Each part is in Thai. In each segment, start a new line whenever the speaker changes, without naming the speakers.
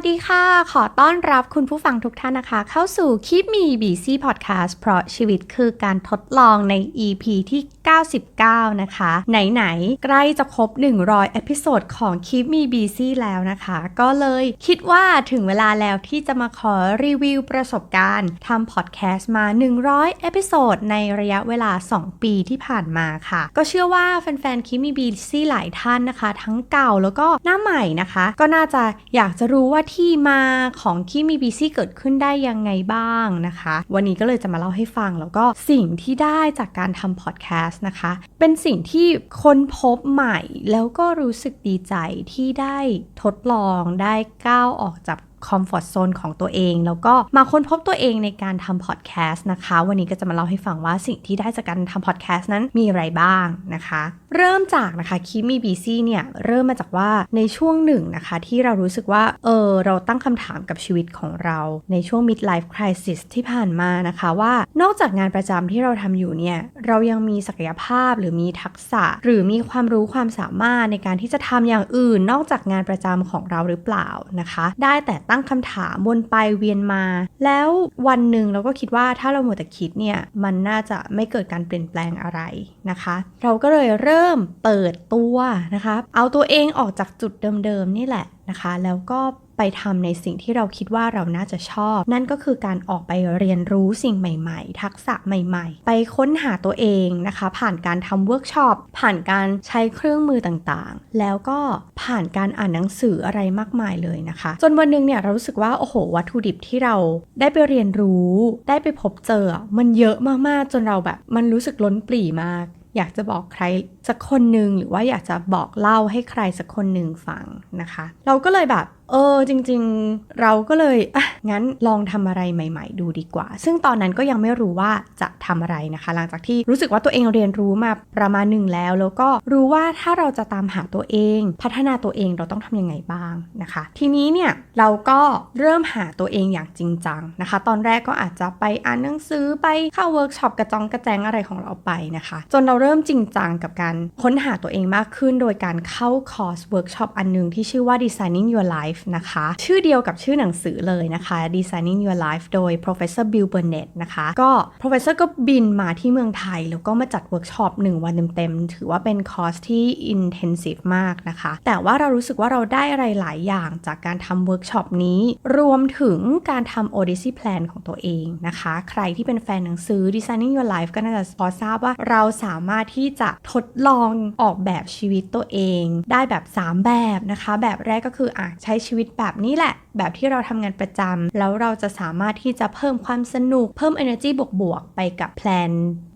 วัสดีค่ะ ขอต้อนรับคุณผู้ฟังทุกท่านนะคะ เข้าสู่ Keep Me Busy Podcast เพราะชีวิตคือการทดลองใน EP ที่ 99 นะคะ ไหน ๆ ใกล้จะครบ 100 เอพิโซดของ Keep Me Busy แล้วนะคะ ก็เลยคิดว่าถึงเวลาแล้วที่จะมาขอรีวิวประสบการณ์ทำพอดแคสต์มา 100 เอพิโซดในระยะเวลา 2 ปีที่ผ่านมาค่ะ ก็เชื่อว่าแฟนๆ Keep Me Busy หลายท่านนะคะ ทั้งเก่าแล้วก็หน้าใหม่นะคะ ก็น่าจะอยากจะรู้ว่าที่มาของคีมีบีซี่เกิดขึ้นได้ยังไงบ้างนะคะ วันนี้ก็เลยจะมาเล่าให้ฟังแล้วก็สิ่งที่ได้จากการทำพอดแคสต์นะคะ เป็นสิ่งที่ค้นพบใหม่แล้วก็รู้สึกดีใจที่ได้ทดลองได้ก้าวออกจากคอมฟอร์ทโซนของตัวเอง แล้วก็มาค้นพบตัวเองในการทำพอดแคสต์นะคะ วันนี้ก็จะมาเล่าให้ฟังว่าสิ่งที่ได้จากการทำพอดแคสต์นั้นมีอะไรบ้างนะคะ เริ่มจากนะคะคิมีบีซี่เนี่ย เริ่มมาจากว่าในช่วงหนึ่งนะคะ ที่เรารู้สึกว่า เออ เราตั้งคำถามกับชีวิตของเราในช่วง midlife crisis ที่ผ่านมานะคะว่านอกจากงานประจำที่เราทำอยู่เนี่ย เรายังมีศักยภาพหรือมีทักษะ หรือมีความรู้ความสามารถในการที่จะทำอย่างอื่น นอกจากงานประจำของเราหรือเปล่านะคะ ได้แต่ตั้งคำถามวนไปเวียนมา แล้ววันหนึ่งเราก็คิดว่าถ้าเราหมดแต่คิดเนี่ยมันน่าจะไม่เกิดการเปลี่ยนแปลงอะไรนะคะ เราก็เลยเริ่มเปิดตัวนะคะ เอาตัวเองออกจากจุดเดิมๆนี่แหละนะคะ แล้วก็ ไปทำในสิ่งที่เราคิดว่าเราน่าจะชอบ นั่นก็คือการออกไปเรียนรู้สิ่งใหม่ๆ ทักษะใหม่ๆ ไปค้นหาตัวเองนะคะ ผ่านการทำเวิร์กช็อปผ่านการใช้เครื่องมือต่างๆ แล้วก็ผ่านการอ่านหนังสืออะไรมากมายเลยนะคะ จนวันหนึงเนี่ยเรารู้สึกว่าโอ้โห วัตถุดิบที่เราได้ไปเรียนรู้ ได้ไปพบเจอมันเยอะมากๆจนเราแบบ มันรู้สึกล้นปลี่มาก อยากจะบอกใคร สักคนหนึ่งหรือว่าอยากจะบอกเล่าให้ใครสักคนหนึ่งฟังนะคะ เราก็เลยแบบเออจริงๆ เราก็เลยอะงั้นลองทำอะไรใหม่ ๆ ดูดีกว่า ซึ่งตอนนั้นก็ยังไม่รู้ว่าจะทำอะไรนะคะ หลังจากที่รู้สึกว่าตัวเองเรียนรู้มาประมาณหนึ่งแล้ว แล้วก็รู้ว่าถ้าเราจะตามหาตัวเอง พัฒนาตัวเองเราต้องทำยังไงบ้างนะคะ ทีนี้เนี่ยเราก็เริ่มหาตัวเองอย่างจริงจังนะคะ ตอนแรกก็อาจจะไปอ่านหนังสือไปเข้าเวิร์กช็อปกระจองกระแจงอะไรของเราไปนะคะ จนเราเริ่มจริงจังกับการค้นหาตัวเองมากขึ้น โดยการเข้าคอร์สเวิร์กช็อปอันนึงที่ชื่อว่า Designing Your Life นะคะ ชื่อเดียวกับชื่อหนังสือเลยนะคะ Designing Your Life โดย Professor Bill Burnett นะคะ ก็ Professor ก็บินมาที่เมืองไทย แล้วก็มาจัดเวิร์กช็อป1วันเต็มๆ ถือว่าเป็นคอร์สที่ intensive มากนะคะ แต่ว่าเรารู้สึกว่าเราได้อะไรหลายอย่างจากการทำเวิร์กช็อปนี้ รวมถึงการทำ Odyssey Plan ของตัวเองนะคะ ใครที่เป็นแฟนหนังสือ Designing Your Life ก็น่าจะพอทราบว่าเราสามารถที่จะทดลองออกแบบชีวิตตัวเอง ได้แบบ 3 แบบนะคะ แบบแรกก็คืออะใช้ชีวิตแบบนี้แหละ แบบที่เราทำงานประจำแล้วเราจะสามารถที่จะเพิ่มความสนุก เพิ่ม energy บวกๆไปกับแพลน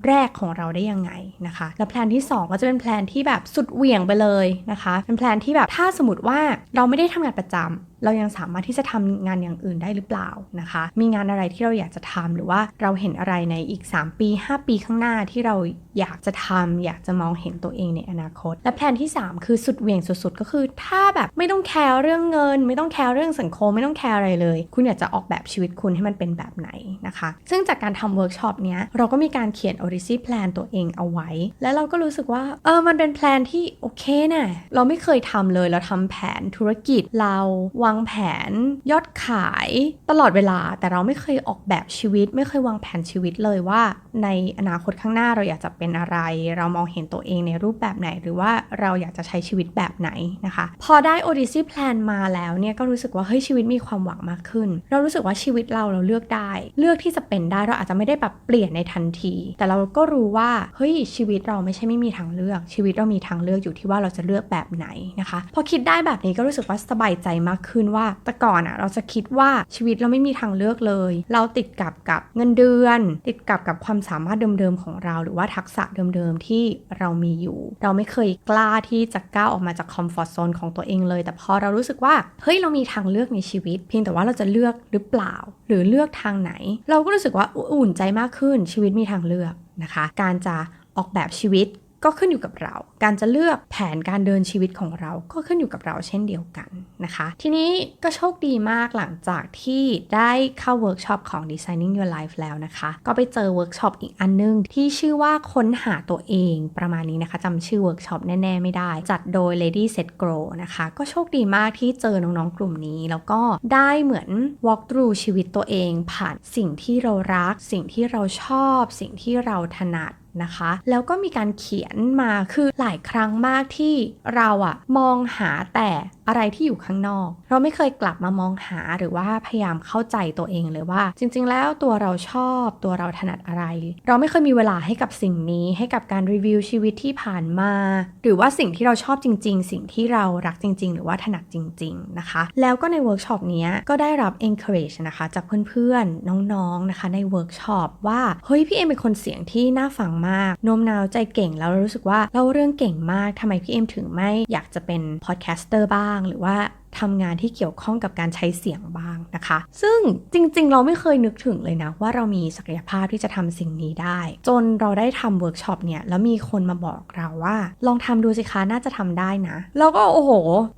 แรกของเราได้ยังไงนะคะ แล้วแพลนที่ 2 ก็จะเป็นแพลนที่แบบสุดเหวี่ยงไปเลยนะคะ เป็นแพลนที่แบบถ้าสมมติว่าเราไม่ได้ทำงานประจำ เรายังสามารถที่จะทำงานอย่างอื่นได้หรือเปล่านะคะ มีงานอะไรที่เราอยากจะทำหรือว่าเราเห็นอะไรในอีก 3 ปี 5 ปีข้างหน้าที่เราอยากจะทำอยากจะมองเห็นตัวเองในอนาคต และแพลนที่ 3 คือสุดเหวี่ยงสุดๆ ก็คือ ถ้าแบบไม่ต้องแคร์เรื่องเงิน ไม่ต้องแคร์เรื่องสังคม ไม่ต้องแคร์อะไรเลย คุณอยากจะออกแบบชีวิตคุณให้มันเป็นแบบไหนนะคะ ซึ่งจากการทำเวิร์กช็อปเนี้ยเราก็มีการเขียน Odyssey Plan ตัวเองเอาไว้ แล้วเราก็รู้สึกว่าเออมันเป็นแพลนที่โอเคนะเราไม่เคยทำเลยเราทำแผนธุรกิจเราวางางแผนยอดขายตลอดเวลา แต่เราไม่เคยออกแบบชีวิต ไม่เคยวางแผนชีวิตเลยว่า ในอนาคตข้างหน้าเราอยากจะเป็นอะไร เรามองเห็นตัวเองในรูปแบบไหน หรือว่าเราอยากจะใช้ชีวิตแบบไหนนะคะ พอได้ Odyssey Plan มาแล้วเนี่ยก็รู้สึกว่าเฮ้ยชีวิตมีความหวังมากขึ้น เรารู้สึกว่าชีวิตเราเราเลือกได้ เลือกที่จะเป็นได้เราอาจจะไม่ได้แบบเปลี่ยนในทันที แต่เราก็รู้ว่าเฮ้ยชีวิตเราไม่ใช่ไม่มีทางเลือก ชีวิตเรามีทางเลือกอยู่ที่ว่าเราจะเลือกแบบไหนนะคะ พอคิดได้แบบนี้ก็รู้สึกว่าสบายใจมากขึ้นว่า แต่ก่อนอะเราจะคิดว่าชีวิตเราไม่มีทางเลือกเลย เราติดกับกับเงินเดือน ติดกับกับความสามารถเดิมๆของเรา หรือว่าทักษะเดิมๆที่เรามีอยู่ เราไม่เคยกล้าที่จะก้าวออกมาจากคอมฟอร์ทโซนของตัวเองเลย แต่พอเรารู้สึกว่าเฮ้ยเรามีทางเลือกในชีวิต เพียงแต่ว่าเราจะเลือกหรือเปล่า หรือเลือกทางไหน เราก็รู้สึกว่าอุ่นใจมากขึ้นชีวิตมีทางเลือกนะคะ การจะออกแบบชีวิต ก็ขึ้นอยู่กับเรา การจะเลือกแผนการเดินชีวิตของเราก็ขึ้นอยู่กับเราเช่นเดียวกันนะคะ ทีนี้ก็โชคดีมากหลังจากที่ได้เข้าเวิร์กช็อปของ Designing Your Life แล้วนะคะ ก็ไปเจอเวิร์กช็อปอีกอันนึง ที่ชื่อว่าค้นหาตัวเองประมาณนี้นะคะจำชื่อเวิร์กช็อปแน่ๆไม่ได้ จัดโดย Lady Set Grow นะคะ ก็โชคดีมากที่เจอน้องๆกลุ่มนี้ แล้วก็ได้เหมือน walk through ชีวิตตัวเอง ผ่านสิ่งที่เรารัก สิ่งที่เราชอบ สิ่งที่เราถนัด นะคะ แล้วก็มีการเขียนมาคือหลายครั้งมากที่เราอะมองหาแต่อะไรที่อยู่ข้างนอก เราไม่เคยกลับมามองหาหรือว่าพยายามเข้าใจตัวเองเลยว่า จริง ๆ แล้วตัวเราชอบตัวเราถนัดอะไร เราไม่เคยมีเวลาให้กับสิ่งนี้ ให้กับการรีวิวชีวิตที่ผ่านมา หรือว่าสิ่งที่เราชอบจริง ๆ สิ่งที่เรารักจริง ๆ หรือว่าถนัดจริง ๆ นะคะ แล้วก็ในเวิร์กช็อปนี้ก็ได้รับ encourage นะคะจากเพื่อนๆน้องๆนะคะในเวิร์กช็อปว่าเฮ้ยพี่เอ็มเป็นคนเสียงที่น่าฟังมากโน้มน้าวใจเก่งแล้วรู้สึกว่าเล่าเรื่องเก่งมากทำไมพี่เอ็มถึงไม่อยากจะเป็นพอดแคสเตอร์บ้างหรือว่า ทำงานที่เกี่ยวข้องกับการใช้เสียงบ้างนะคะ ซึ่งจริงๆ เราไม่เคยนึกถึงเลยนะ ว่าเรามีศักยภาพที่จะทำสิ่งนี้ได้ จนเราได้ทำเวิร์กช็อปเนี่ย แล้วมีคนมาบอกเราว่า ลองทำดูสิคะน่าจะทำได้นะแล้วก็โอ้โห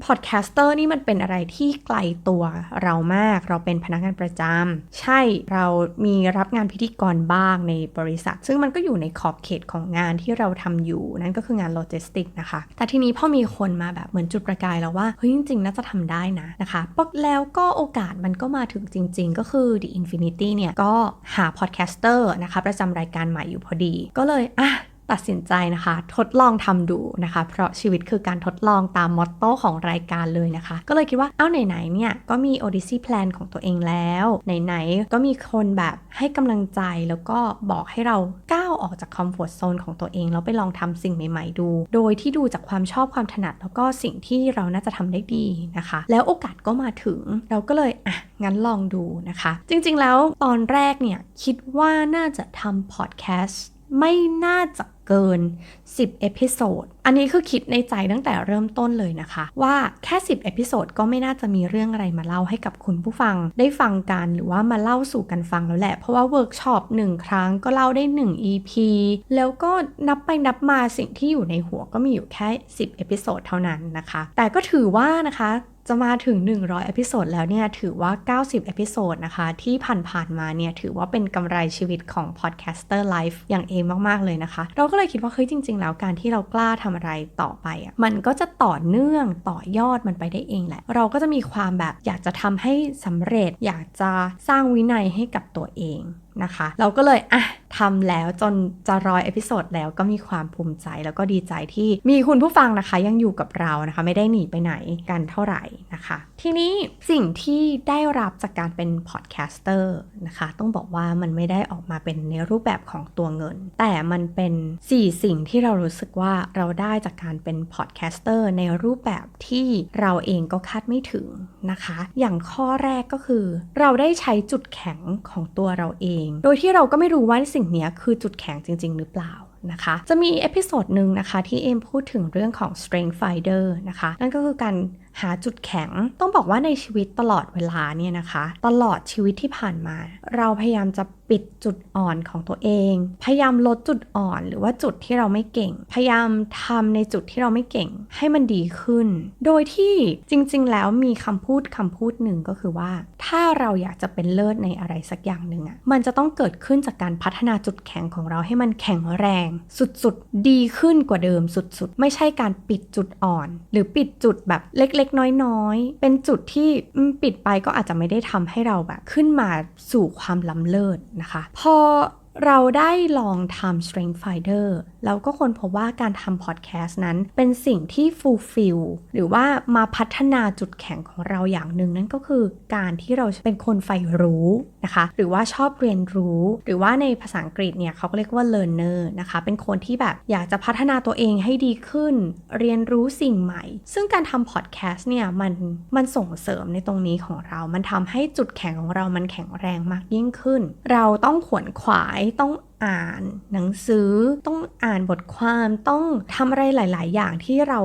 พอดแคสเตอร์นี่มันเป็นอะไรที่ไกลตัวเรามาก เราเป็นพนักงานประจำใช่เรามีรับงานพิธีกรบ้างในบริษัท ซึ่งมันก็อยู่ในขอบเขตของงานที่เราทำอยู่นั่นก็คืองานโลจิสติกนะคะแต่ทีนี้พอมีคนมาแบบเหมือนจุดประกายแล้วว่าเฮ้ยจริงๆน่าจะทำได้นะนะคะปแล้วก็โอกาสมันก็มาถึงจริง ๆ ก็คือ The Infinity เนี่ย ก็หาพอดแคสเตอร์นะคะ ประจำรายการใหม่อยู่พอดี ก็เลยอะ ตัดสินใจนะคะ ทดลองทำดูนะคะ เพราะชีวิตคือการทดลองตามมอตโต้ของรายการเลยนะคะ ก็เลยคิดว่าเอ้าไหนๆเนี่ยก็มี Odyssey Plan ของตัวเองแล้ว ไหนๆก็มีคนแบบให้กำลังใจแล้วก็บอกให้เราก้าวออกจากคอมฟอร์ทโซนของตัวเองแล้วไปลองทำสิ่งใหม่ๆดู โดยที่ดูจากความชอบความถนัด แล้วก็สิ่งที่เราน่าจะทำได้ดีนะคะ แล้วโอกาสก็มาถึงเราก็เลยอะงั้นลองดูนะคะ จริงๆแล้วตอนแรกเนี่ยคิดว่าน่าจะทำพอดแคสต์ไม่น่าจะ เกิน 10 เอพิโซด อันนี้คือคิดในใจตั้งแต่เริ่มต้นเลยนะคะ ว่าแค่ 10 เอพิโซดก็ไม่น่าจะมีเรื่องอะไรมาเล่าให้กับคุณผู้ฟัง ได้ฟังกันหรือว่ามาเล่าสู่กันฟังแล้วแหละ เพราะว่าเวิร์กช็อปหนึ่งครั้งก็เล่าได้ 1 EP แล้วก็นับไปนับมาสิ่งที่อยู่ในหัวก็มีอยู่แค่ 10 เอพิโซดเท่านั้นนะคะ แต่ก็ถือว่านะคะ จะมาถึง 100อพิโซดแล้วเนี่ยถือว่า 90อพิโซดนะคะ ที่ผ่านๆมาเนี่ยถือว่าเป็นกำไรชีวิตของพอดแคสเตอร์ไลฟ์อย่างเอมมากๆเลยนะคะ เราก็เลยคิดว่าเฮ้ยจริง ๆ แล้วการที่เรากล้าทำอะไรต่อไปอะมันก็จะต่อเนื่องต่อยอดมันไปได้เองแหละ เราก็จะมีความแบบอยากจะทำให้สำเร็จ อยากจะสร้างวินัยให้กับตัวเอง นะคะ เราก็เลยอะทำแล้วจนจะร้อยเอพิโซดแล้วก็มีความภูมิใจแล้วก็ดีใจที่มีคุณผู้ฟังนะคะ ยังอยู่กับเรานะคะ ไม่ได้หนีไปไหนกันเท่าไหร่นะคะ ทีนี้สิ่งที่ได้รับจากการเป็นพอดแคสเตอร์นะคะ ต้องบอกว่ามันไม่ได้ออกมาเป็นในรูปแบบของตัวเงิน แต่มันเป็น 4 สิ่งที่เรารู้สึกว่าเราได้จากการเป็นพอดแคสเตอร์ในรูปแบบที่เราเองก็คาดไม่ถึงนะคะ อย่างข้อแรกก็คือ เราได้ใช้จุดแข็งของตัวเราเองโดยที่เราก็ไม่รู้ว่าสิ่งนี้คือจุดแข็งจริง ๆ หรือเปล่านะคะ จะมีเอพิโซดหนึ่งนะคะที่เอมพูดถึงเรื่องของ strength finder นะคะ นั่นก็คือการหาจุดแข็ง ต้องบอกว่าในชีวิตตลอดเวลาเนี่ยนะคะ ตลอดชีวิตที่ผ่านมา เราพยายามจะปิดจุดอ่อนของตัวเอง พยายามลดจุดอ่อนหรือว่าจุดที่เราไม่เก่ง พยายามทำในจุดที่เราไม่เก่งให้มันดีขึ้น โดยที่จริง ๆ แล้วมีคำพูดคำพูดหนึ่งก็คือว่า ถ้าเราอยากจะเป็นเลิศในอะไรสักอย่างหนึ่งอะ่ะมันจะต้องเกิดขึ้นจากการพัฒนาจุดแข็งของเราให้มันแข็งแรง สุดๆ ดีขึ้นกว่าเดิมสุดๆ ไม่ใช่การปิดจุดอ่อน หรือปิดจุดแบบเล็กๆ น้อยๆ เป็นจุดที่ปิดไปก็อาจจะไม่ได้ทำให้เราแบบขึ้นมาสู่ความล้ำเลิศนะคะ พอ เราได้ลองทำ Strength Finder แล้วก็คนพบว่าการทำพอดแคสต์นั้นเป็นสิ่งที่ fulfill หรือว่ามาพัฒนาจุดแข็งของเราอย่างหนึ่งนั่นก็คือการที่เราเป็นคนใฝ่รู้นะคะ หรือว่าชอบเรียนรู้ หรือว่าในภาษาอังกฤษเนี่ยเขาก็เรียกว่า learner นะคะ เป็นคนที่แบบอยากจะพัฒนาตัวเองให้ดีขึ้น เรียนรู้สิ่งใหม่ ซึ่งการทำพอดแคสต์เนี่ยมันมันส่งเสริมในตรงนี้ของเรา มันทำให้จุดแข็งของเรามันแข็งแรงมากยิ่งขึ้น เราต้องขวนขวายต้อง อ่านหนังสือ ต้องอ่านบทความต้องทำอะไรหลาย ๆ อย่างที่เรา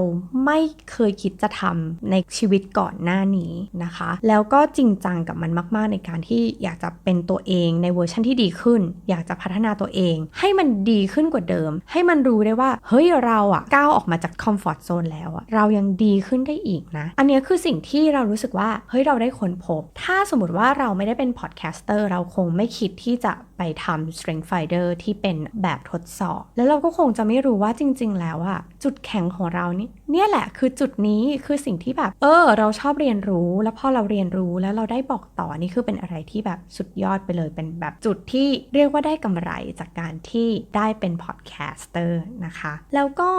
ไม่เคยคิดจะทำในชีวิตก่อนหน้านี้นะคะ แล้วก็จริงจังกับมันมาก ๆ ในการที่อยากจะเป็นตัวเองในเวอร์ชันที่ดีขึ้น อยากจะพัฒนาตัวเอง ให้มันดีขึ้นกว่าเดิม ให้มันรู้ได้ว่าเฮ้ยเราอะก้าวออกมาจากคอมฟอร์ทโซนแล้วอะเรายังดีขึ้นได้อีกนะ อันนี้คือสิ่งที่เรารู้สึกว่าเฮ้ยเราได้ค้นพบ ถ้าสมมติว่าเราไม่ได้เป็นพอดแคสเตอร์เราคงไม่คิดที่จะไปทำ Strength Finder ที่เป็นแบบทดสอบ แล้วเราก็คงจะไม่รู้ว่าจริง ๆ แล้วอะจุดแข็งของเรานี่เนี่ยแหละคือจุดนี้คือสิ่งที่แบบ เออ เราชอบเรียนรู้ แล้วพอเราเรียนรู้แล้วเราได้บอกต่อนี่คือเป็นอะไรที่แบบสุดยอดไปเลยเป็นแบบจุดที่เรียกว่าได้กำไรจากการที่ได้เป็นพอดแคสเตอร์นะคะ แล้วก็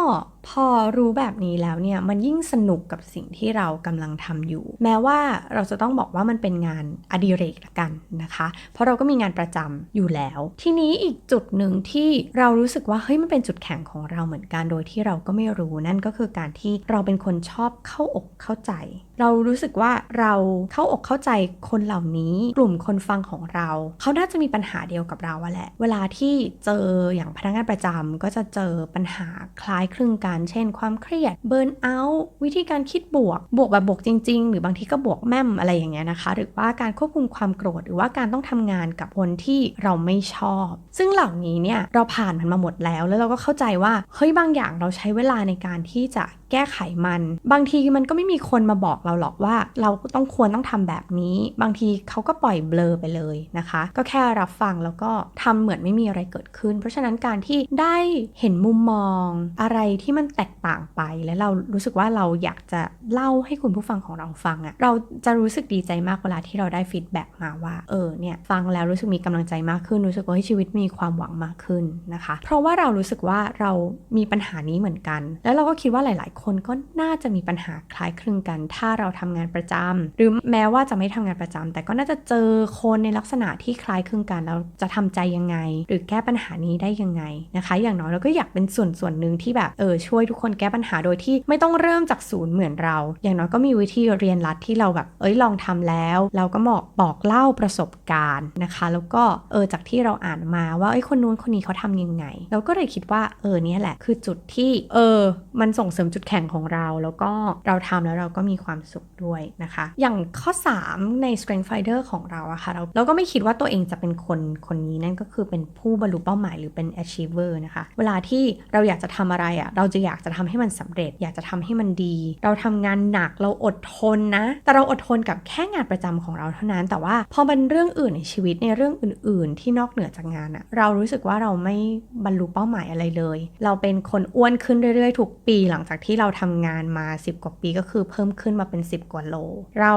พอรู้แบบนี้แล้วเนี่ยมันยิ่งสนุกกับสิ่งที่เรากำลังทำอยู่ แม้ว่าเราจะต้องบอกว่ามันเป็นงานอดิเรกละกันนะคะ เพราะเราก็มีงานประจำอยู่แล้ว ทีนี้อีกจุดหนึ่งที่เรารู้สึกว่าเฮ้ยมันเป็นจุดแข็งของเราเหมือนกันโดยที่เราก็ไม่รู้นั่นก็คือการที่เราเป็นคนชอบเข้าอกเข้าใจ เรารู้สึกว่าเราเข้าอกเข้าใจคนเหล่านี้ กลุ่มคนฟังของเรา เขาน่าจะมีปัญหาเดียวกับเราแหละ เวลาที่เจออย่างพนักงานประจำก็จะเจอปัญหาคล้ายคลึงกัน เช่น ความเครียดเบิร์นเอาท์วิธีการคิดบวก บวกแบบบวกจริง ๆ หรือบางทีก็บวกแม่มอะไรอย่างเงี้ยนะคะ หรือว่าการควบคุมความโกรธ หรือว่าการต้องทำงานกับคนที่เราไม่ชอบ ซึ่งเหล่านี้เนี่ยเราผ่านมันมาหมดแล้ว แล้วเราก็เข้าใจว่าเฮ้ยบางอย่างเราใช้เวลาในการที่จะ แก้ไขมัน บางทีมันก็ไม่มีคนมาบอกเราหรอกว่า เราต้องควรต้องทำแบบนี้ บางทีเขาก็ปล่อยเบลอไปเลยนะคะ ก็แค่รับฟังแล้วก็ทำเหมือนไม่มีอะไรเกิดขึ้น เพราะฉะนั้นการที่ได้เห็นมุมมอง อะไรที่มันแตกต่างไป และเรารู้สึกว่าเราอยากจะเล่าให้คุณผู้ฟังของเราฟังอะเราจะรู้สึกดีใจมากเวลาที่เราได้ฟีดแบ็กมาว่าเออเนี่ยฟังแล้วรู้สึกมีกำลังใจมากขึ้นรู้สึกว่าให้ชีวิตมีความหวังมากขึ้นนะคะ เพราะว่าเรารู้สึกว่าเรามีปัญหานี้เหมือนกัน แล้วเราก็คิดว่าหลาย ๆคนก็น่าจะมีปัญหาคล้ายคลึงกัน ถ้าเราทำงานประจำหรือแม้ว่าจะไม่ทำงานประจำแต่ก็น่าจะเจอคนในลักษณะที่คล้ายคลึงกันแล้วจะทำใจยังไง หรือแก้ปัญหานี้ได้ยังไงนะคะ อย่างน้อยเราก็อยากเป็นส่วนส่วนหนึ่งที่แบบเออช่วยทุกคนแก้ปัญหาโดยที่ไม่ต้องเริ่มจากศูนย์เหมือนเรา อย่างน้อยก็มีวิธีเรียนรัดที่เราแบบเอ้ยลองทำแล้ว เราก็บอกบอกเล่าประสบการณ์นะคะ แล้วก็เออจากที่เราอ่านมาว่าเอ้ยคนนู้นคนนี้เขาทำยังไง เราก็เลยคิดว่าเออเนี่ยแหละคือจุดที่เออมันส่งเสริมจุดแข็งของเรา แล้วก็เราทำแล้วเราก็มีความสุขด้วยนะคะ อย่างข้อ 3 ใน Strength Finder ของเราอะค่ะเราเราก็ไม่คิดว่าตัวเองจะเป็นคนคนนี้นั่นก็คือเป็นผู้บรรลุเป้าหมายหรือเป็น achiever นะคะ เวลาที่เราอยากจะทำอะไรอะเราจะอยากจะทำให้มันสำเร็จ อยากจะทำให้มันดี เราทำงานหนักเราอดทนนะ แต่เราอดทนกับแค่งานประจำของเราเท่านั้น แต่ว่าพอเป็นเรื่องอื่นในชีวิตในเรื่องอื่น ๆ ที่นอกเหนือจากงานอะเรารู้สึกว่าเราไม่บรรลุเป้าหมายอะไรเลย เราเป็นคนอ้วนขึ้นเรื่อยๆทุกปีหลังจากที่เราทำงานมา 10 กว่าปีก็คือเพิ่มขึ้นมาเป็น 10 กว่าโล เรา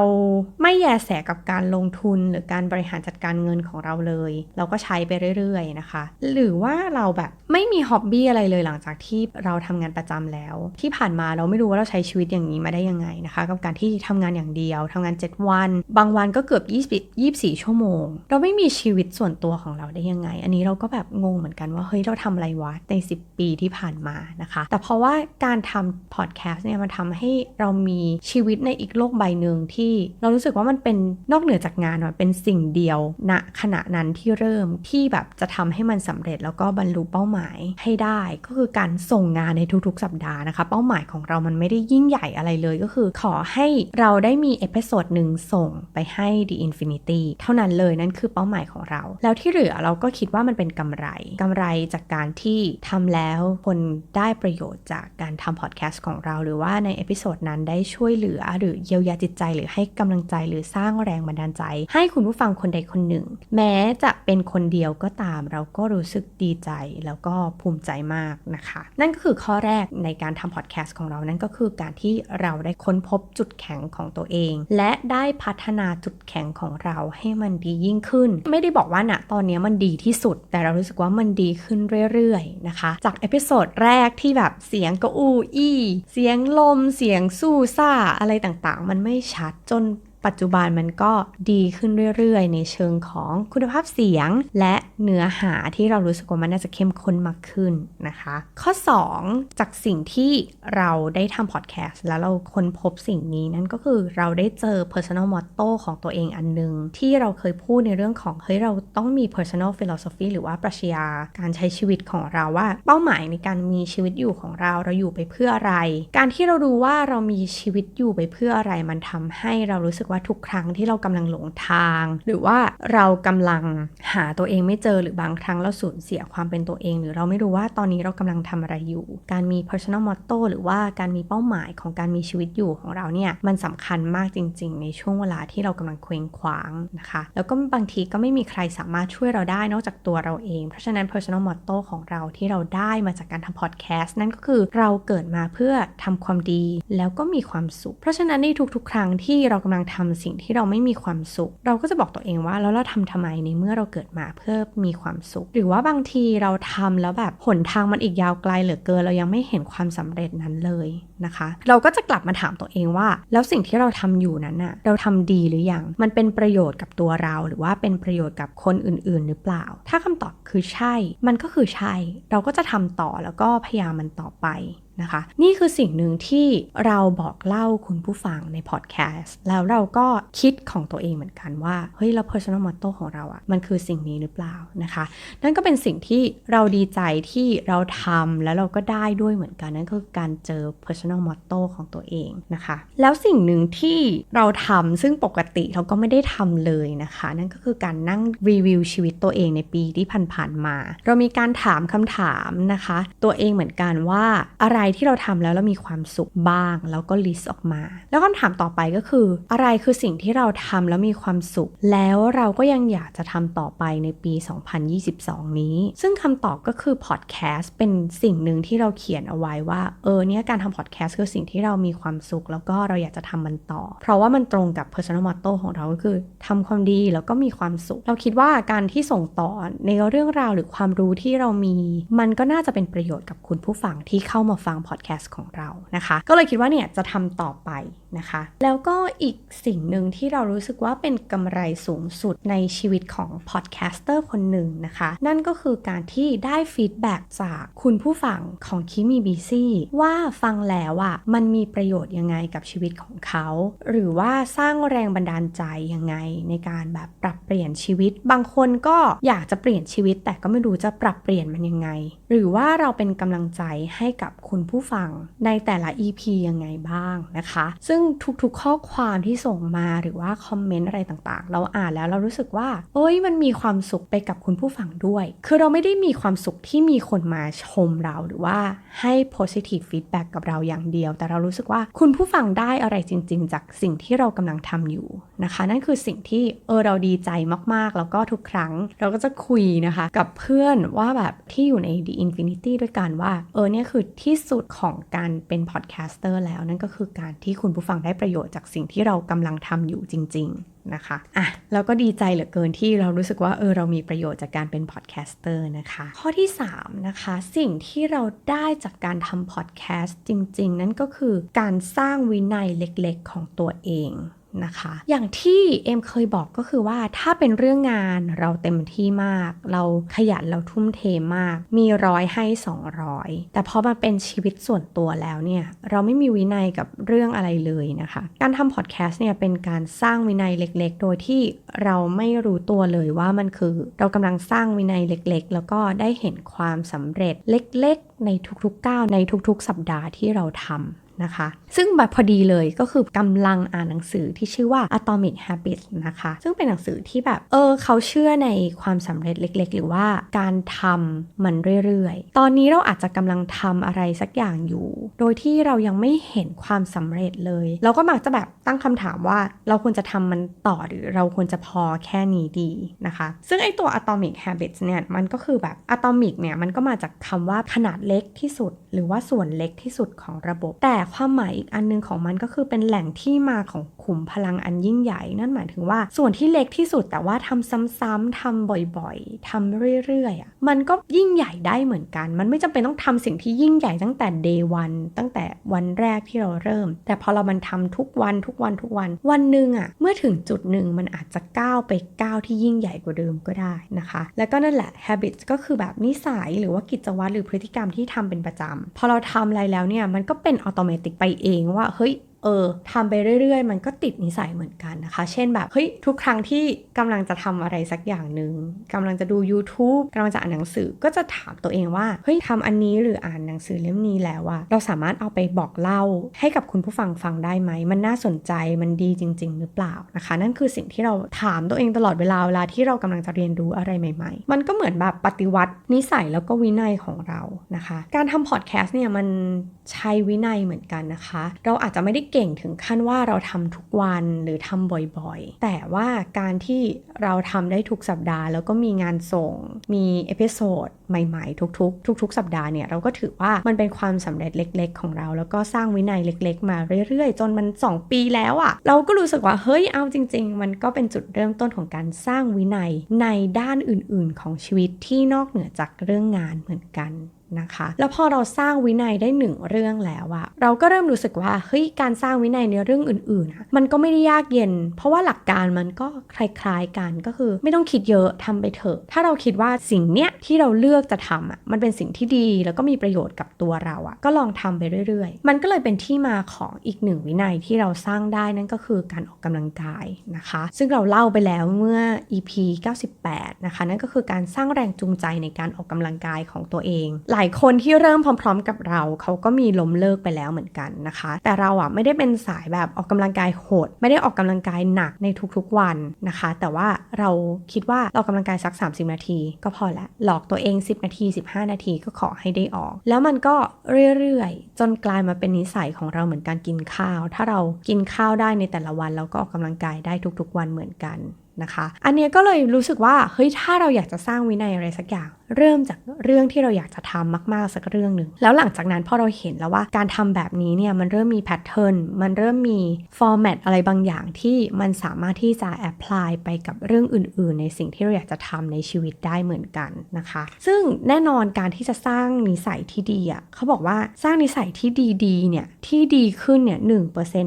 ไม่แยแสกับการลงทุนหรือการบริหารจัดการเงินของเราเลย เราก็ใช้ไปเรื่อยๆนะคะ หรือว่าเราแบบไม่มีฮ็อบบี้อะไรเลยหลังจากที่เราทำงานประจำแล้ว ที่ผ่านมาเราไม่รู้ว่าเราใช้ชีวิตอย่างนี้มาได้ยังไงนะคะ กับการที่ทำงานอย่างเดียวทำงาน 7 วัน บางวันก็เกือบ20 24 ชั่วโมง เราไม่มีชีวิตส่วนตัวของเราได้ยังไง อันนี้เราก็แบบงงเหมือนกันว่าเฮ้ยเราทำอะไรวะใน 10 ปีที่ผ่านมานะคะ แต่เพราะว่าการทำพอดแคสต์เนี่ยมันทำให้เรามีชีวิตในอีกโลกใบหนึ่งที่เรารู้สึกว่ามันเป็นนอกเหนือจากงานมันเป็นสิ่งเดียวณขณะนั้นที่เริ่มที่แบบจะทำให้มันสำเร็จแล้วก็บรรลุเป้าหมายให้ได้ก็คือการส่งงานในทุกๆ สัปดาห์นะคะ เป้าหมายของเรามันไม่ได้ยิ่งใหญ่อะไรเลยก็คือขอให้เราได้มีเอพิโซดหนึ่งส่งไปให้ The Infinity เท่านั้นเลยนั่นคือเป้าหมายของเรา แล้วที่เหลือเราก็คิดว่ามันเป็นกำไรกำไรจากการที่ทำแล้วคนได้ประโยชน์จากการทำพอดแคสต์ของเรา หรือว่าในเอพิโซดนั้นได้ช่วยเหลือ หรือเยียวยาจิตใจ หรือให้กำลังใจหรือสร้างแรงบันดาลใจ ให้คุณผู้ฟังคนใดคนหนึ่ง แม้จะเป็นคนเดียวก็ตาม เราก็รู้สึกดีใจแล้วก็ภูมิใจมากนะคะ นั่นก็คือข้อแรกในการทำพอดแคสต์ของเรานั่นก็คือการที่เราได้ค้นพบจุดแข็งของตัวเอง และได้พัฒนาจุดแข็งของเราให้มันดียิ่งขึ้น ไม่ได้บอกว่าณตอนนี้มันดีที่สุด แต่เรารู้สึกว่ามันดีขึ้นเรื่อยๆนะคะ จากเอพิโซดแรกที่แบบเสียงก็อู้อี้เสียงลมเสียงสู้ซ่าอะไรต่างๆ มันไม่ชัดจน ปัจจุบันมันก็ดีขึ้นเรื่อยๆ ในเชิงของคุณภาพเสียง และเนื้อหาที่เรารู้สึกว่ามันน่าจะเข้มข้นมากขึ้นนะคะ ข้อ 2 จากสิ่งที่เราได้ทำพอดแคสต์แล้วเราค้นพบสิ่งนี้นั่นก็คือเราได้เจอ personal motto ของตัวเองอันนึง ที่เราเคยพูดในเรื่องของเฮ้ยเราต้องมี personal philosophy หรือว่าปรัชญาการใช้ชีวิตของเราว่า เป้าหมายในการมีชีวิตอยู่ของเราเราอยู่ไปเพื่ออะไร การที่เรารู้ว่าเรามีชีวิตอยู่ไปเพื่ออะไรมันทำให้เรารู้สึกว่าทุกครั้งที่เรากำลังหลงทาง หรือว่าเรากำลังหาตัวเองไม่เจอหรือบางครั้งเราสูญเสียความเป็นตัวเอง หรือเราไม่รู้ว่าตอนนี้เรากำลังทำอะไรอยู่ การมี personal motto หรือว่าการมีเป้าหมายของการมีชีวิตอยู่ของเราเนี่ยมันสำคัญมากจริง ๆ ในช่วงเวลาที่เรากำลังเคว้งคว้างนะคะ แล้วก็บางทีก็ไม่มีใครสามารถช่วยเราได้นอกจากตัวเราเอง เพราะฉะนั้น personal motto ของเราที่เราได้มาจากการทำพอดแคสต์นั่นก็คือเราเกิดมาเพื่อทำความดีแล้วก็มีความสุข เพราะฉะนั้นในทุกๆ ครั้งที่เรากำลังททำสิ่งที่เราไม่มีความสุข เราก็จะบอกตัวเองว่าแล้วเราทำทำไมในเมื่อเราเกิดมาเพื่อมีความสุข หรือว่าบางทีเราทำแล้วแบบหนทางมันอีกยาวไกลเหลือเกินเรายังไม่เห็นความสำเร็จนั้นเลย นะคะ เราก็จะกลับมาถามตัวเองว่า แล้วสิ่งที่เราทำอยู่นั้นน่ะเราทำดีหรือยัง มันเป็นประโยชน์กับตัวเรา หรือว่าเป็นประโยชน์กับคนอื่น ๆ หรือเปล่า ถ้าคำตอบคือใช่ มันก็คือใช่ เราก็จะทำต่อแล้วก็พยายามมันต่อไปนะคะนี่คือสิ่งหนึ่งที่เราบอกเล่าคุณผู้ฟังในพอดแคสต์แล้วเราก็คิดของตัวเองเหมือนกันว่า เฮ้ย แล้ว personal motto ของเราอะ่ะมันคือสิ่งนี้หรือเปล่านะคะ นั่นก็เป็นสิ่งที่เราดีใจที่เราทำแล้วเราก็ได้ด้วยเหมือนกัน นั่นก็คือการเจอ personal motto ของตัวเองนะคะ แล้วสิ่งหนึ่งที่เราทำซึ่งปกติเราก็ไม่ได้ทำเลยนะคะ นั่นก็คือการนั่งรีวิวชีวิตตัวเองในปีที่ผ่านๆมา เรามีการถามคำถามนะคะ ตัวเองเหมือนกันว่าอะไรที่เราทำแล้วเรามีความสุขบ้าง แล้วก็ลิสต์ออกมา แล้วคำถามต่อไปก็คือ อะไรคือสิ่งที่เราทำแล้วมีความสุข แล้วเราก็ยังอยากจะทำต่อไปในปี 2022 นี้ ซึ่งคำตอบก็คือพอดแคสต์เป็นสิ่งหนึ่งที่เราเขียนเอาไว้ว่าเออเนี่ยการทำพอดแคสต์คือสิ่งที่เรามีความสุข แล้วก็เราอยากจะทำมันต่อ เพราะว่ามันตรงกับ personal motto ของเราก็คือทำความดีแล้วก็มีความสุข เราคิดว่าการที่ส่งต่อในเรื่องราวหรือความรู้ที่เรามี มันก็น่าจะเป็นประโยชน์กับคุณผู้ฟังที่เข้ามาฟังพอดแคสต์ของเรานะคะ ก็เลยคิดว่าเนี่ยจะทำต่อไป นะคะ แล้วก็อีกสิ่งหนึ่งที่เรารู้สึกว่าเป็นกำไรสูงสุดในชีวิตของพอดแคสเตอร์คนหนึ่งนะคะ นั่นก็คือการที่ได้ฟีดแบ็กจากคุณผู้ฟังของคิมีบีซี่ว่าฟังแล้วอะ่ะมันมีประโยชน์ยังไงกับชีวิตของเขา หรือว่าสร้างแรงบันดาลใจยังไงในการแบบปรับเปลี่ยนชีวิต บางคนก็อยากจะเปลี่ยนชีวิต แต่ก็ไม่รู้จะปรับเปลี่ยนมันยังไง หรือว่าเราเป็นกำลังใจให้กับคุณผู้ฟังในแต่ละ EP ยังไงบ้างนะคะ ซึ่งทุกๆข้อความที่ส่งมาหรือว่าคอมเมนต์อะไรต่างๆ เราอ่านแล้วเรารู้สึกว่า เอ้ยมันมีความสุขไปกับคุณผู้ฟังด้วย คือเราไม่ได้มีความสุขที่มีคนมาชมเราหรือว่าให้ positive feedback กับเราอย่างเดียว แต่เรารู้สึกว่าคุณผู้ฟังได้อะไรจริง ๆ จากสิ่งที่เรากำลังทำอยู่นะคะ นั่นคือสิ่งที่เออเราดีใจมากๆ แล้วก็ทุกครั้งเราก็จะคุยนะคะ กับเพื่อนว่าแบบที่อยู่ใน The Infinity ด้วยกันว่า เออเนี่ยคือที่สุดของการเป็นพอดแคสเตอร์แล้วนั่นก็คือการที่คุณผู้ฟังได้ประโยชน์จากสิ่งที่เรากำลังทำอยู่จริง ๆนะคะอะแล้วก็ดีใจเหลือเกินที่เรารู้สึกว่าเออเรามีประโยชน์จากการเป็นพอดแคสเตอร์นะคะ ข้อที่3นะคะสิ่งที่เราได้จากการทำพอดแคสต์จริง ๆ นั่นก็คือการสร้างวินัยเล็กๆ ของตัวเอง นะคะ อย่างที่เอ็มเคยบอกก็คือว่าถ้าเป็นเรื่องงานเราเต็มที่มาก เราขยันเราทุ่มเทมาก มีร้อยให้ 200 แต่พอมาเป็นชีวิตส่วนตัวแล้วเนี่ยเราไม่มีวินัยกับเรื่องอะไรเลยนะคะ การทำพอดแคสต์เนี่ยเป็นการสร้างวินัยเล็กๆ โดยที่เราไม่รู้ตัวเลยว่ามันคือเรากำลังสร้างวินัยเล็กๆ แล้วก็ได้เห็นความสำเร็จเล็กๆ ในทุกๆก้าวในทุกๆ สัปดาห์ที่เราทำ นะคะ ซึ่งแบบพอดีเลยก็คือกำลังอ่านหนังสือที่ชื่อว่า Atomic Habits นะคะ ซึ่งเป็นหนังสือที่แบบ เออ เขาเชื่อในความสำเร็จเล็ก ๆ หรือว่าการทำมันเรื่อยๆ ตอนนี้เราอาจจะกำลังทำอะไรสักอย่างอยู่ โดยที่เรายังไม่เห็นความสำเร็จเลย เราก็มักจะแบบตั้งคำถามว่าเราควรจะทำมันต่อหรือเราควรจะพอแค่นี้ดีนะคะ ซึ่งไอตัว Atomic Habits เนี่ยมันก็คือแบบ Atomic เนี่ยมันก็มาจากคำว่าขนาดเล็กที่สุด หรือว่าส่วนเล็กที่สุดของระบบแต่ความหมายอีกอันนึงของมันก็คือเป็นแหล่งที่มาของขุมพลังอันยิ่งใหญ่ นั่นหมายถึงว่าส่วนที่เล็กที่สุดแต่ว่าทำซ้ำๆทำบ่อยๆทำเรื่อยๆอะมันก็ยิ่งใหญ่ได้เหมือนกัน มันไม่จำเป็นต้องทำสิ่งที่ยิ่งใหญ่ตั้งแต่ day one ตั้งแต่วันแรกที่เราเริ่ม แต่พอเรามันทำทุกวันทุกวันทุกวัน วันหนึ่งอะเมื่อถึงจุดหนึ่งมันอาจจะก้าวไปก้าวที่ยิ่งใหญ่กว่าเดิมก็ได้นะคะ แล้วก็นั่นแหละ habits ก็คือแบบนิสัยหรือว่ากิจวัตรหรือพฤติกรรมที่ทำเป็นประจำพอเราทำอะไรแล้วเนี่ยมันก็เป็นอัตโนมัติไปเองว่าเฮ้ย เออทำไปเรื่อยๆ มันก็ติดนิสัยเหมือนกันนะคะ เช่นแบบเฮ้ยทุกครั้งที่กำลังจะทำอะไรสักอย่างหนึ่งกำลังจะดู YouTube กำลังจะอ่านหนังสือก็จะถามตัวเองว่าเฮ้ยทำอันนี้หรืออ่านหนังสือเล่มนี้แล้วอะเราสามารถเอาไปบอกเล่าให้กับคุณผู้ฟังฟังได้ไหม มันน่าสนใจมันดีจริง ๆ หรือเปล่านะคะ นั่นคือสิ่งที่เราถามตัวเองตลอดเวลาเวลาที่เรากำลังจะเรียนรู้อะไรใหม่ ๆ มันก็เหมือนแบบปฏิวัตินิสัยแล้วก็วินัยของเรานะคะ การทำพอดแคสต์เนี่ยมันใช้วินัยเหมือนกันนะคะ เราอาจจะไม่ได้เก่งถึงขั้นว่าเราทำทุกวันหรือทำบ่อยๆ แต่ว่าการที่เราทำได้ทุกสัปดาห์ แล้วก็มีงานส่ง มีเอพิโซดใหม่ๆ ทุกๆ ทุก ๆ สัปดาห์เนี่ยเราก็ถือว่ามันเป็นความสำเร็จเล็ก ๆ ของเรา แล้วก็สร้างวินัยเล็ก ๆ มาเรื่อยๆ จนมัน 2 ปีแล้วอะ่ะ เราก็รู้สึกว่าเฮ้ยเอาจริง ๆ มันก็เป็นจุดเริ่มต้นของการสร้างวินัยในด้านอื่น ๆ ของชีวิตที่นอกเหนือจากเรื่องงานเหมือนกัน นะคะ แล้วพอเราสร้างวินัยได้หนึ่งเรื่องแล้วอะเราก็เริ่มรู้สึกว่าเฮ้ยการสร้างวินัยในเรื่องอื่นๆอะมันก็ไม่ได้ยากเย็น เพราะว่าหลักการมันก็คล้ายๆกันก็คือ ไม่ต้องคิดเยอะทำไปเถอะ ถ้าเราคิดว่าสิ่งเนี้ยที่เราเลือกจะทำอะมันเป็นสิ่งที่ดีแล้วก็มีประโยชน์กับตัวเราอะก็ลองทำไปเรื่อยๆ มันก็เลยเป็นที่มาของอีกหนึ่งวินัยที่เราสร้างได้นั่นก็คือการออกกำลังกายนะคะ ซึ่งเราเล่าไปแล้วเมื่อ EP 98 นะคะนั่นก็คือการสร้างแรงจูงใจในการออกกำลังกายของตัวเอง หลายคนที่เริ่มพร้อม ๆ กับเรา เขาก็มีล้มเลิกไปแล้วเหมือนกันนะคะ แต่เราอะไม่ได้เป็นสายแบบออกกำลังกายโหด ไม่ได้ออกกำลังกายหนักในทุกๆวันนะคะ แต่ว่าเราคิดว่าเรากำลังกายสัก 30 นาที ก็พอละหลอกตัวเอง 10 นาที 15 นาทีก็ขอให้ได้ออก แล้วมันก็เรื่อยๆ จนกลายมาเป็นนิสัยของเราเหมือนการกินข้าว ถ้าเรากินข้าวได้ในแต่ละวันเราก็ออกกำลังกายได้ทุกๆ วันเหมือนกัน นะคะ อันนี้ก็เลยรู้สึกว่าเฮ้ยถ้าเราอยากจะสร้างวินัยอะไรสักอย่าง เริ่มจากเรื่องที่เราอยากจะทำมากๆสักเรื่องหนึ่งแล้วหลังจากนั้นพอเราเห็นแล้วว่าการทำแบบนี้เนี่ยมันเริ่มมีแพทเทิร์นมันเริ่มมีฟอร์แมตอะไรบางอย่างที่มันสามารถที่จะแอพพลายไปกับเรื่องอื่น ๆ ในสิ่งที่เราอยากจะทำในชีวิตได้เหมือนกันนะคะ ซึ่งแน่นอนการที่จะสร้างนิสัยที่ดีอะเขาบอกว่าสร้างนิสัยที่ดีๆเนี่ยที่ดีขึ้นเนี่ยห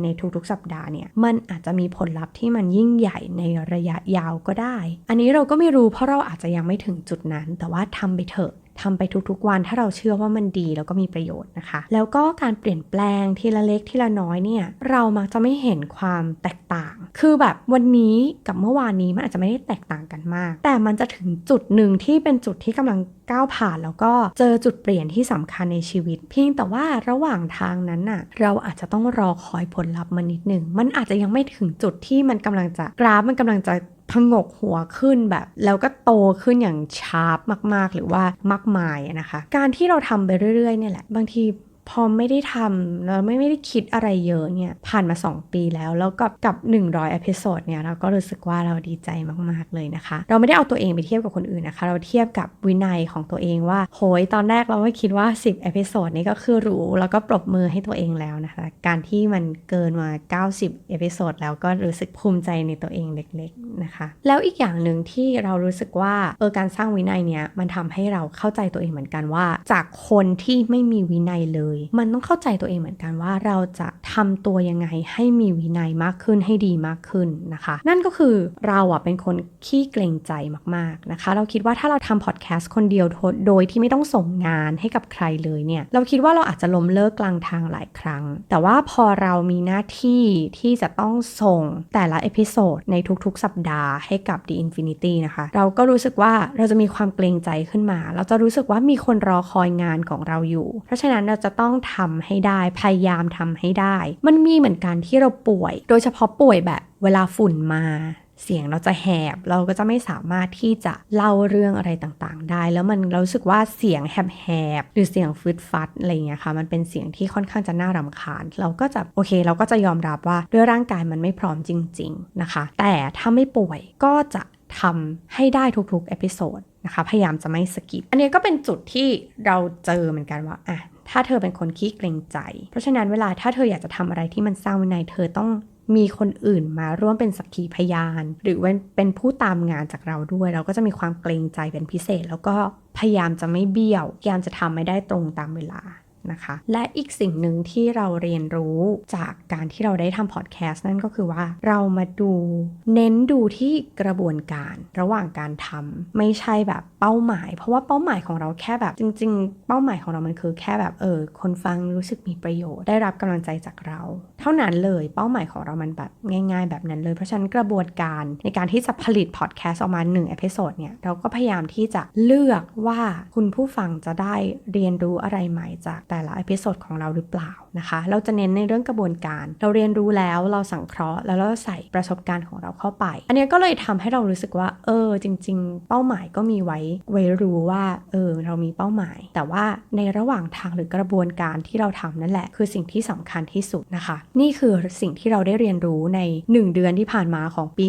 ในทุกๆ สัปดาห์เนี่ยมันอาจจะมีผลลัพธ์ที่มันยิ่งใหญ่ในระยะยาวก็ได้ อันนี้เราก็ไม่รู้เพราะเราอาจจะยังไม่ถึงจุดนั้น แต่ว่าทำไปเถอะ ทำไปทุกๆวันถ้าเราเชื่อว่ามันดีแล้วก็มีประโยชน์นะคะ แล้วก็การเปลี่ยนแปลงทีละเล็กทีละน้อยเนี่ยเรามักจะไม่เห็นความแตกต่าง คือแบบวันนี้กับเมื่อวานนี้มันอาจจะไม่ได้แตกต่างกันมาก แต่มันจะถึงจุดหนึ่งที่เป็นจุดที่กำลังก้าวผ่านแล้วก็เจอจุดเปลี่ยนที่สำคัญในชีวิต เพียงแต่ว่าระหว่างทางนั้นน่ะเราอาจจะต้องรอคอยผลลัพธ์มานิดหนึ่งมันอาจจะยังไม่ถึงจุดที่มันกำลังจะกราฟมันกำลังจะ พงกหัวขึ้นแบบ แล้วก็โตขึ้นอย่างชาร์ปมาก ๆ หรือว่ามากมายนะคะ การที่เราทำไปเรื่อยๆเนี่ยแหละ บางที พอไม่ได้ทำแล้วไม่ไม่ได้คิดอะไรเยอะเนี่ย ผ่านมา 2 ปีแล้ว แล้วกับกับ 100เอพิโซดเนี่ย เราก็รู้สึกว่าเราดีใจมาก ๆ เลยนะคะ เราไม่ได้เอาตัวเองไปเทียบกับคนอื่นนะคะ เราเทียบกับวินัยของตัวเองว่า โหย ตอนแรกเราไม่คิดว่า 10เอพิโซดนี้ก็คือรู้ แล้วก็ปรบมือให้ตัวเองแล้วนะคะ การที่มันเกินมา 90เอพิโซดแล้วก็รู้สึกภูมิใจในตัวเองเล็ก ๆ นะคะ แล้วอีกอย่างหนึ่งที่เรารู้สึกว่าเออการสร้างวินัยเนี่ยมันทำให้เราเข้าใจตัวเองเหมือนกันว่า จากคนที่ไม่มีวินัยเลยมันต้องเข้าใจตัวเองเหมือนกันว่าเราจะทำตัวยังไงให้มีวินัยมากขึ้นให้ดีมากขึ้นนะคะ นั่นก็คือเราอะเป็นคนขี้เกรงใจมากๆนะคะ เราคิดว่าถ้าเราทำพอดแคสต์คนเดียวโดยที่ไม่ต้องส่งงานให้กับใครเลยเนี่ย เราคิดว่าเราอาจจะล้มเลิกกลางทางหลายครั้ง แต่ว่าพอเรามีหน้าที่ที่จะต้องส่งแต่ละเอพิโซดในทุกๆ สัปดาห์ให้กับ The Infinity นะคะ เราก็รู้สึกว่าเราจะมีความเกรงใจขึ้นมา เราจะรู้สึกว่ามีคนรอคอยงานของเราอยู่ เพราะฉะนั้นเราจะต้อง้องทำให้ได้ พยายามทำให้ได้ มันมีเหมือนกันที่เราป่วย โดยเฉพาะป่วยแบบเวลาฝุ่นมาเสียงเราจะแหบ เราก็จะไม่สามารถที่จะเล่าเรื่องอะไรต่างๆ ได้ แล้วมันเราสึกว่าเสียงแหบๆหรือเสียงฟึดฟัดอะไรเงี้ยค่ะ มันเป็นเสียงที่ค่อนข้างจะน่ารำคาญ เราก็จะโอเค เราก็จะยอมรับว่าด้วยร่างกายมันไม่พร้อมจริง ๆนะคะ แต่ถ้าไม่ป่วยก็จะทำให้ได้ทุกๆเอพิโซดนะคะ พยายามจะไม่สกิป อันนี้ก็เป็นจุดที่เราเจอเหมือนกันว่าอะ ถ้าเธอเป็นคนขี้เกรงใจ เพราะฉะนั้นเวลาถ้าเธออยากจะทำอะไรที่มันสร้างวินัยเธอต้องมีคนอื่นมาร่วมเป็นสักขีพยาน หรือเป็นผู้ตามงานจากเราด้วย เราก็จะมีความเกรงใจเป็นพิเศษ แล้วก็พยายามจะไม่เบี้ยวพยายามจะทำไม่ได้ตรงตามเวลา นะคะ และอีกสิ่งหนึ่งที่เราเรียนรู้จากการที่เราได้ทำพอดแคสต์นั่นก็คือว่าเรามาดูเน้นดูที่กระบวนการระหว่างการทำไม่ใช่แบบเป้าหมาย เพราะว่าเป้าหมายของเราแค่แบบจริง ๆ เป้าหมายของเรามันคือแค่แบบเออคนฟังรู้สึกมีประโยชน์ ได้รับกำลังใจจากเรา เท่านั้นเลยเป้าหมายของเรามันแบบง่าย ๆ แบบนั้นเลยเพราะฉะนั้นกระบวนการในการที่จะผลิตพอดแคสต์ออกมาหนึ่งเอพิโซดเนี่ยเราก็พยายามที่จะเลือกว่าคุณผู้ฟังจะได้เรียนรู้อะไรใหม่จากแต่และอพิโซดของเราหรือเปล่านะคะ เราจะเน้นในเรื่องกระบวนการ เราเรียนรู้แล้วเราสังเคราะห์ แล้วเราใส่ประสบการณ์ของเราเข้าไป อันนี้ก็เลยทำให้เรารู้สึกว่า เออ จริง ๆ เป้าหมายก็มีไว้ไว้รู้ว่า เออ เรามีเป้าหมาย แต่ว่าในระหว่างทางหรือกระบวนการที่เราทำนั่นแหละ คือสิ่งที่สำคัญที่สุดนะคะ นี่คือสิ่งที่เราได้เรียนรู้ใน 1 เดือนที่ผ่านมาของปี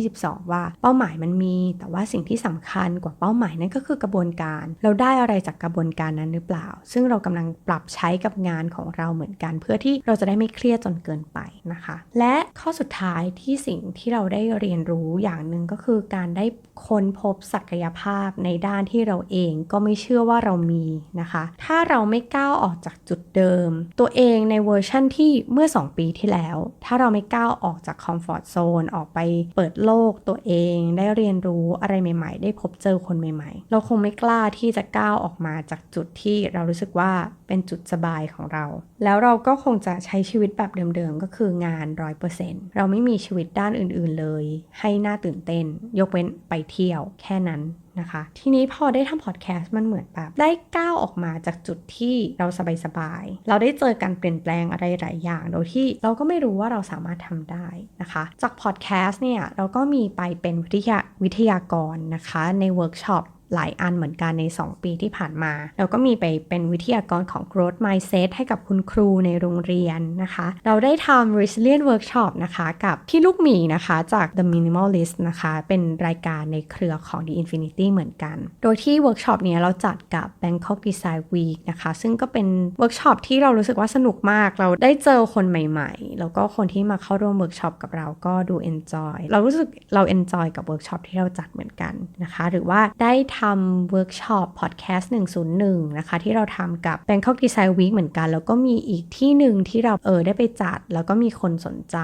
2022 ว่าเป้าหมายมันมี แต่ว่าสิ่งที่สำคัญกว่าเป้าหมายนั่นก็คือกระบวนการ เราได้อะไรจากกระบวนการนั้นหรือเปล่า ซึ่งเรากำลังปรับใช้กับงานของเราเหมือนกัน เพื่อที่เราจะได้ไม่เครียดจนเกินไปนะคะ และข้อสุดท้ายที่สิ่งที่เราได้เรียนรู้อย่างหนึ่งก็คือการได้ค้นพบศักยภาพในด้านที่เราเองก็ไม่เชื่อว่าเรามีนะคะ ถ้าเราไม่ก้าวออกจากจุดเดิม ตัวเองในเวอร์ชั่นที่เมื่อ 2 ปีที่แล้ว ถ้าเราไม่ก้าวออกจากคอมฟอร์ทโซนออกไปเปิดโลกตัวเองได้เรียนรู้อะไรใหม่ ๆ ได้พบเจอคนใหม่ ๆ เราคงไม่กล้าที่จะก้าวออกมาจากจุดที่เรารู้สึกว่าเป็นจุดสบายของเรา แล้วเราก็คงจะใช้ชีวิตแบบเดิมๆ ก็คืองาน 100%เราไม่มีชีวิตด้านอื่นๆเลย ให้น่าตื่นเต้น ยกเว้นไปเที่ยวแค่นั้นนะคะ ทีนี้พอได้ทำพอดแคสต์มันเหมือนแบบได้ก้าวออกมาจากจุดที่เราสบายๆ เราได้เจอการเปลี่ยนแปลงอะไรหลายอย่าง โดยที่เราก็ไม่รู้ว่าเราสามารถทำได้นะคะ จากพอดแคสต์เนี่ยเราก็มีไปเป็นวิทยาวิทยากรนะคะในเวิร์กช็อป หลายอันเหมือนกันใน 2 ปีที่ผ่านมาเราก็มีไปเป็นวิทยากรของ growth mindset ให้กับคุณครูในโรงเรียนนะคะ เราได้ทำ resilient workshop นะคะกับพี่ลูกหมีนะคะจาก the minimalist นะคะเป็นรายการในเครือของ the infinity เหมือนกัน โดยที่เวิร์กช็อปนี้เราจัดกับ Bangkok Design Week นะคะ ซึ่งก็เป็นเวิร์กช็อปที่เรารู้สึกว่าสนุกมาก เราได้เจอคนใหม่ๆ แล้วก็คนที่มาเข้าร่วมเวิร์กช็อปกับเราก็ดู enjoy เรารู้สึกเรา enjoy กับเวิร์กช็อปที่เราจัดเหมือนกันนะคะ หรือว่าได้ททำเวิร์กช็อปพอดแคสต์101 นะคะ ที่เราทำกับ Bangkok Design Week เหมือนกัน แล้วก็มีอีกที่หนึ่งที่เราเออได้ไปจัด แล้วก็มีคนสนใจ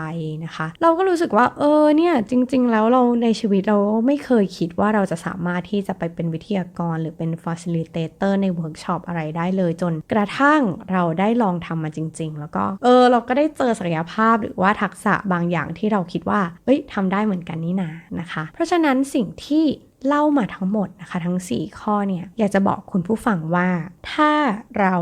นะคะ เราก็รู้สึกว่าเออเนี่ยจริง ๆ แล้วเราในชีวิตเราไม่เคยคิดว่าเราจะสามารถที่จะไปเป็นวิทยากร หรือเป็น facilitator ในเวิร์กช็อปอะไรได้เลยจนกระทั่งเราได้ลองทำมาจริง ๆ แล้วก็เออเราก็ได้เจอศักยภาพหรือว่าทักษะบางอย่างที่เราคิดว่าเอ้ยทำได้เหมือนกันนี่นานะคะ เพราะฉะนั้นสิ่งที่ เล่ามาทั้งหมดนะคะทั้ง 4 ข้อเนี่ยอยากจะบอกคุณผู้ฟังว่าถ้าเรา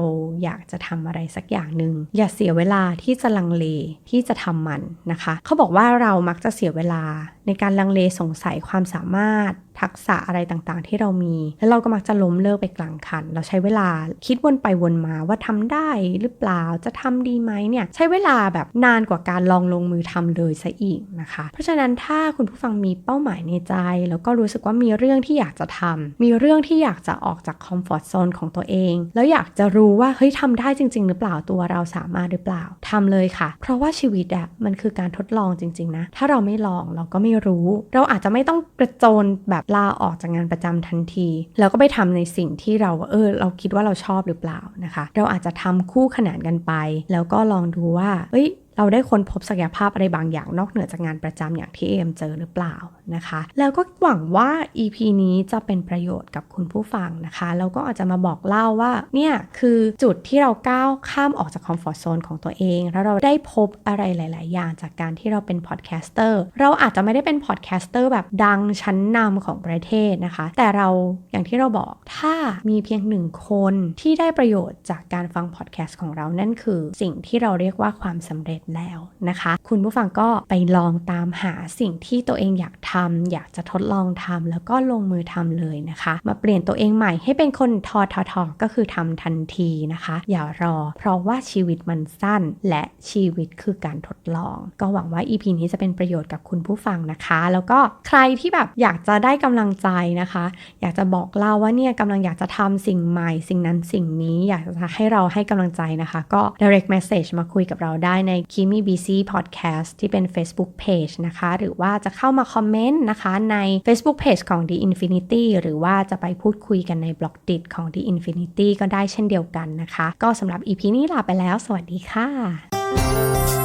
อยากจะทำอะไรสักอย่างหนึ่งอย่าเสียเวลาที่จะลังเลที่จะทำมันนะคะ เขาบอกว่าเรามักจะเสียเวลา ในการลังเลสงสัยความสามารถ ทักษะอะไรต่างๆ ที่เรามี แล้วเราก็มักจะล้มเลิกไปกลางคัน เราใช้เวลาคิดวนไปวนมาว่าทำได้หรือเปล่าจะทำดีไหมเนี่ยใช้เวลาแบบนานกว่าการลองลงมือทำเลยซะอีกนะคะ เพราะฉะนั้นถ้าคุณผู้ฟังมีเป้าหมายในใจ แล้วก็รู้สึกว่ามีเรื่องที่อยากจะทำมีเรื่องที่อยากจะออกจากคอมฟอร์ทโซนของตัวเอง แล้วอยากจะรู้ว่าเฮ้ยทำได้จริง ๆ หรือเปล่าตัวเราสามารถหรือเปล่าทำเลยค่ะ เพราะว่าชีวิตอะมันคือการทดลองจริง ๆนะถ้าเราไม่ลองเราก็ไม่รู้ เราอาจจะไม่ต้องกระโจนแบบลาออกจากงานประจำทันที แล้วก็ไปทำในสิ่งที่เราเออเราคิดว่าเราชอบหรือเปล่านะคะ เราอาจจะทำคู่ขนานกันไป แล้วก็ลองดูว่าเอ้ย เราได้ค้นพบศักยภาพอะไรบางอย่างนอกเหนือจากงานประจำอย่างที่เอมเจอหรือเปล่านะคะ แล้วก็หวังว่า EP นี้จะเป็นประโยชน์กับคุณผู้ฟังนะคะ แล้วก็อาจจะมาบอกเล่าว่า เนี่ย คือจุดที่เราก้าวข้ามออกจากคอมฟอร์ทโซนของตัวเอง แล้วเราได้พบอะไรหลาย ๆ อย่างจากการที่เราเป็นพอดแคสเตอร์ เราอาจจะไม่ได้เป็นพอดแคสเตอร์แบบดังชั้นนำของประเทศนะคะ แต่เราอย่างที่เราบอกถ้ามีเพียงหนึ่งคนที่ได้ประโยชน์จากการฟังพอดแคสต์ของเรานั่นคือ สิ่งที่เราเรียกว่าความสำเร็จแล้วนะคะ คุณผู้ฟังก็ไปลองตามหาสิ่งที่ตัวเองอยากทำอยากจะทดลองทำแล้วก็ลงมือทำเลยนะคะ มาเปลี่ยนตัวเองใหม่ให้เป็นคนทอทอทอก็คือทำทันทีนะคะ อย่ารอ เพราะว่าชีวิตมันสั้น และชีวิตคือการทดลอง ก็หวังว่า EP นี้จะเป็นประโยชน์กับคุณผู้ฟังนะคะ แล้วก็ใครที่แบบอยากจะได้กำลังใจนะคะ อยากจะบอกเล่าว่าเนี่ยกำลังอยากจะทำสิ่งใหม่ สิ่งนั้นสิ่งนี้อยากจะให้เราให้กำลังใจนะคะ ก็ direct message มาคุยกับเราได้ในคิมีบีซีพอดแคสต์ที่เป็น Facebook Page นะคะ หรือว่าจะเข้ามาคอมเมนต์นะคะใน Facebook Page ของ The Infinity หรือว่าจะไปพูดคุยกันในบล็อกดิของ The Infinity ก็ได้เช่นเดียวกันนะคะ ก็สำหรับ EP นี้ลาไปแล้ว สวัสดีค่ะ